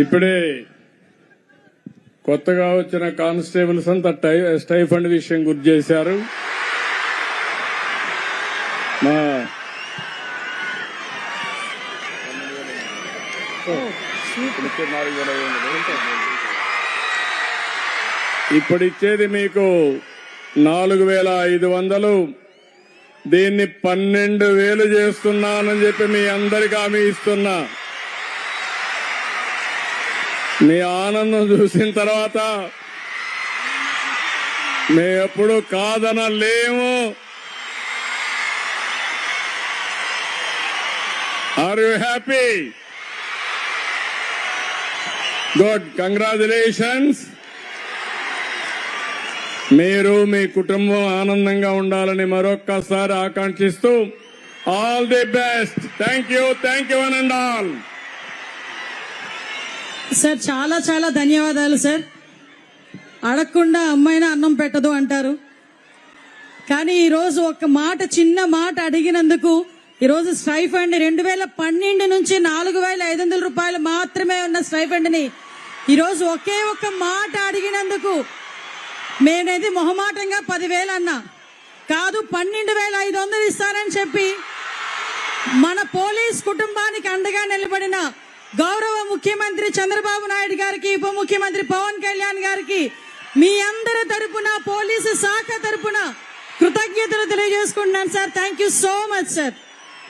ఇప్పుడే కొత్తగా వచ్చిన కానిస్టేబుల్స్ అంతా టై స్టైఫండ్ విషయం గుర్తు చేశారు. మా ఇప్పుడిచ్చేది మీకు నాలుగు వేల ఐదు వందలు. దీన్ని పన్నెండు వేలు చేస్తున్నానని చెప్పి మీ అందరికి హామీ ఇస్తున్నా. మీ ఆనందం చూసిన తర్వాత మేము ఎప్పుడు కాదనలేము. Are you happy good congratulations మీరు మీ కుటుంబం ఆనందంగా ఉండాలని మరొక్కసారి ఆకాంక్షిస్తూ all the best. Thank you thank you one and all sir చాలా చాలా ధన్యవాదాలు సార్. అడగకుండా అమ్మాయిన అన్నం పెట్టదు అంటారు. కానీ ఈరోజు ఒక మాట చిన్న మాట అడిగినందుకు ఈరోజు స్టైఫండ్ రెండు వేల పన్నెండు నుంచి నాలుగు వేల ఐదు వందల రూపాయలు మాత్రమే ఉన్న స్టైఫండ్ని ఈరోజు ఒకే ఒక్క మాట అడిగినందుకు మేనేది మొహమాటంగా పదివేలు అన్నా. కాదు పన్నెండు వేల ఐదు వందలు ఇస్తారని చెప్పి మన పోలీస్ కుటుంబానికి అండగా నిలబడిన ముఖ్యమంత్రి చంద్రబాబు నాయుడు గారికి ఉప ముఖ్యమంత్రి పవన్ కళ్యాణ్ గారికి మీ అందరి తరపున పోలీసు శాఖ తరపున కృతజ్ఞతలు తెలియజేసుకుంటున్నాను sir. Thank you so much sir